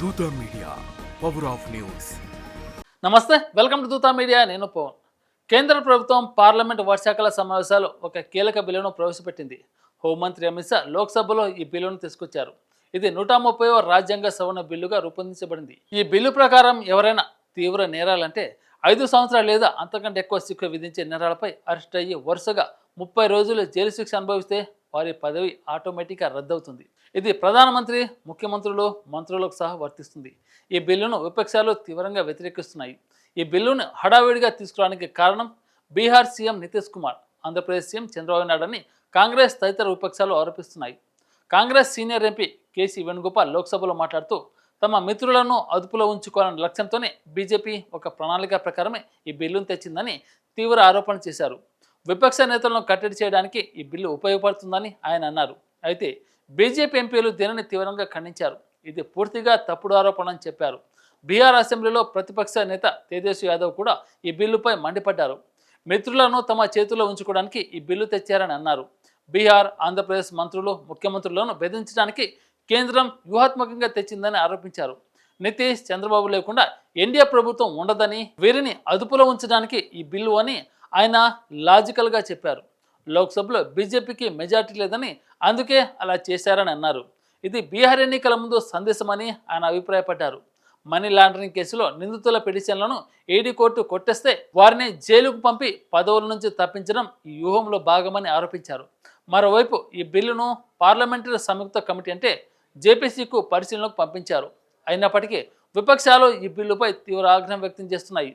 Dootha media power of news. నమస్తే welcome to Dootha media నేను పవన్. కేంద్ర ప్రభుత్వం పార్లమెంట్ వర్షాకాల సమావేశాలు ఒక కీలక బిల్లును ప్రవేశపెట్టింది. హోంమంత్రి అమిత్ షా లోక్సభలో ఈ బిల్లును తీసుకొచ్చారు. ఇది నూట ముప్పైవ రాజ్యాంగ సవరణ బిల్లుగా రూపొందించబడింది. ఈ బిల్లు ప్రకారం ఎవరైనా తీవ్ర నేరాలంటే ఐదు సంవత్సరాలు లేదా అంతకంటే ఎక్కువ శిక్ష విధించే నేరాలపై అరెస్ట్ అయ్యి వరుసగా ముప్పై రోజులు జైలు శిక్ష అనుభవిస్తే వారి పదవి ఆటోమేటిక్గా రద్దవుతుంది. ఇది ప్రధానమంత్రి ముఖ్యమంత్రులు మంత్రులకు సహా వర్తిస్తుంది. ఈ బిల్లును విపక్షాలు తీవ్రంగా వ్యతిరేకిస్తున్నాయి. ఈ బిల్లును హడావిడిగా తీసుకురావడానికి కారణం బీహార్ సీఎం నితీష్ కుమార్ ఆంధ్రప్రదేశ్ సీఎం చంద్రబాబు నాయుడు అని కాంగ్రెస్ తదితర విపక్షాలు ఆరోపిస్తున్నాయి. Congress senior MP KC Venugopal లోక్సభలో మాట్లాడుతూ తమ మిత్రులను అదుపులో ఉంచుకోవాలనే లక్ష్యంతోనే బీజేపీ ఒక ప్రణాళిక ప్రకారమే ఈ బిల్లును తెచ్చిందని తీవ్ర ఆరోపణ చేశారు. విపక్ష నేతలను కట్టడి చేయడానికి ఈ బిల్లు ఉపయోగపడుతుందని ఆయన అన్నారు. అయితే బీజేపీ ఎంపీలు దీనిని తీవ్రంగా ఖండించారు. ఇది పూర్తిగా తప్పుడు ఆరోపణ అని చెప్పారు. బీహార్ అసెంబ్లీలో ప్రతిపక్ష నేత తేజస్వి యాదవ్ కూడా ఈ బిల్లుపై మండిపడ్డారు. మిత్రులను తమ చేతుల్లో ఉంచుకోవడానికి ఈ బిల్లు తెచ్చారని అన్నారు. బీహార్ ఆంధ్రప్రదేశ్ మంత్రులు ముఖ్యమంత్రులను బెదిరించడానికి కేంద్రం వ్యూహాత్మకంగా తెచ్చిందని ఆరోపించారు. నితీష్ చంద్రబాబు లేకుండా ఎన్డీఏ ప్రభుత్వం ఉండదని వీరిని అదుపులో ఉంచడానికి ఈ బిల్లు అని ఆయన లాజికల్గా చెప్పారు. లోక్సభలో బీజేపీకి మెజార్టీ లేదని అందుకే అలా చేశారని అన్నారు. ఇది బీహార్ ఎన్నికల ముందు సందేశమని ఆయన అభిప్రాయపడ్డారు. మనీ లాండరింగ్ కేసులో నిందితుల పిటిషన్లను ఏడీ కోర్టు కొట్టేస్తే వారిని జైలుకు పంపి పదవుల నుంచి తప్పించడం ఈ వ్యూహంలో భాగమని ఆరోపించారు. మరోవైపు ఈ బిల్లును పార్లమెంటరీ సంయుక్త కమిటీ అంటే జేపీసీకు పరిశీలనకు పంపించారు. అయినప్పటికీ విపక్షాలు ఈ బిల్లుపై తీవ్ర ఆగ్రహం వ్యక్తం చేస్తున్నాయి.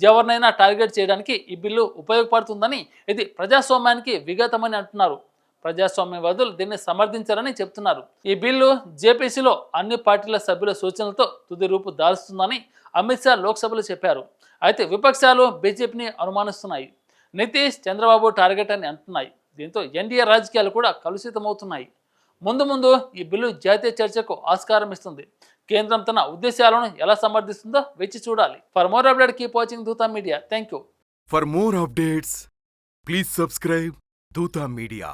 ఎవరినైనా టార్గెట్ చేయడానికి ఈ బిల్లు ఉపయోగపడుతుందని ఇది ప్రజాస్వామ్యానికి విఘాతమని అంటున్నారు. ప్రజాస్వామ్యవాదులు దీన్ని సమర్థించారని చెప్తున్నారు. ఈ బిల్లు జేపీసీలో అన్ని పార్టీల సభ్యుల సూచనలతో తుది రూపు దాల్స్తుందని అమిత్ షా లోక్సభలో చెప్పారు. అయితే విపక్షాలు బీజేపీని అనుమానిస్తున్నాయి. నితీష్ చంద్రబాబు టార్గెట్ అని అంటున్నాయి. దీంతో ఎన్డీఏ రాజకీయాలు కూడా కలుషితమవుతున్నాయి. ముందు ముందు ఈ బిల్లు జాతీయ చర్చకు ఆస్కారం ఇస్తుంది. కేంద్రం తన ఉద్దేశాలను ఎలా సమర్థిస్తుందో వేచి చూడాలి. For more update keep watching Dootha media thank you for more updates please subscribe Dootha media